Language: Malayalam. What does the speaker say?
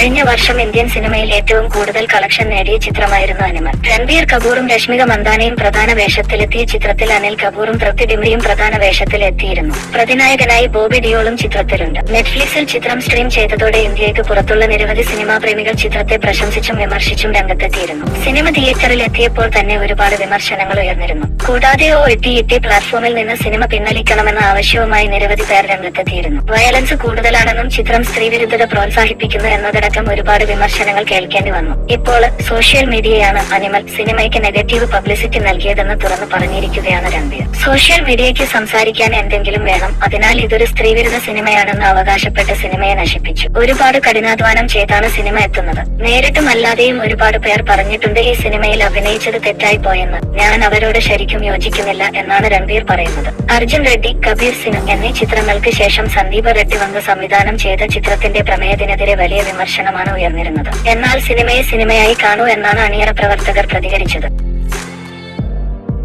കഴിഞ്ഞ വർഷം ഇന്ത്യൻ സിനിമയിൽ ഏറ്റവും കൂടുതൽ കളക്ഷൻ നേടിയ ചിത്രമായിരുന്നു അനിമൽ. രൺബീർ കപൂറും രശ്മിക മന്ദാനയും പ്രധാന വേഷത്തിലെത്തിയ ചിത്രത്തിൽ അനിൽ കപൂറും തൃപ്തി ഡിമിയും പ്രധാന വേഷത്തിലെത്തിയിരുന്നു. പ്രതിനായകനായി ബോബി ഡിയോളും ചിത്രത്തിലുണ്ട്. നെറ്റ്ഫ്ലിക്സിൽ ചിത്രം സ്ട്രീം ചെയ്തതോടെ ഇന്ത്യയ്ക്ക് പുറത്തുള്ള നിരവധി സിനിമാ പ്രേമികൾ ചിത്രത്തെ പ്രശംസിച്ചും വിമർശിച്ചും രംഗത്തെത്തിയിരുന്നു. സിനിമ തിയേറ്ററിൽ എത്തിയപ്പോൾ തന്നെ ഒരുപാട് വിമർശനങ്ങൾ ഉയർന്നിരുന്നു. കൂടാതെ ഒ എത്തി എത്തി പ്ലാറ്റ്ഫോമിൽ നിന്ന് സിനിമ പിൻവലിക്കണമെന്ന ആവശ്യവുമായി നിരവധി പേർ രംഗത്തെത്തിയിരുന്നു. വയലൻസ് കൂടുതലാണെന്നും ചിത്രം സ്ത്രീവിരുദ്ധത പ്രോത്സാഹിപ്പിക്കുന്നു എന്നതടക്കം ഒരുപാട് വിമർശനങ്ങൾ കേൾക്കേണ്ടി വന്നു. ഇപ്പോൾ സോഷ്യൽ മീഡിയയാണ് അനിമൽ സിനിമയ്ക്ക് നെഗറ്റീവ് പബ്ലിസിറ്റി നൽകിയതെന്ന് തുറന്നു പറഞ്ഞിരിക്കുകയാണ് രൺബീർ. സോഷ്യൽ മീഡിയയ്ക്ക് സംസാരിക്കാൻ എന്തെങ്കിലും വേണം അതിനാൽ ഇതൊരു സ്ത്രീവിരുദ്ധ സിനിമയാണെന്ന് അവകാശപ്പെട്ട സിനിമയെ നശിപ്പിച്ചു. ഒരുപാട് കഠിനാധ്വാനം ചെയ്താണ് സിനിമ എത്തുന്നത്. നേരിട്ടും അല്ലാതെയും ഒരുപാട് പേർ പറഞ്ഞിട്ടുണ്ട് ഈ സിനിമയിൽ അഭിനയിച്ചത് തെറ്റായി പോയെന്ന്. ഞാൻ അവരോട് ശരിക്കും യോജിക്കുന്നില്ല എന്നാണ് രൺബീർ പറയുന്നത്. അർജുൻ റെഡ്ഡി കബീർ സിംഗ് എന്നീ ചിത്രങ്ങൾക്ക് ശേഷം സന്ദീപ് റെഡ്ഡി വന്ന് സംവിധാനം ചെയ്ത ചിത്രത്തിന്റെ പ്രമേയത്തിനെതിരെ വലിയ വിമർശനമാണ് ഉയർന്നിരുന്നത്. എന്നാൽ സിനിമയെ സിനിമയായി കാണൂ എന്നാണ് അണിയറ പ്രവർത്തകർ പ്രതികരിച്ചത്.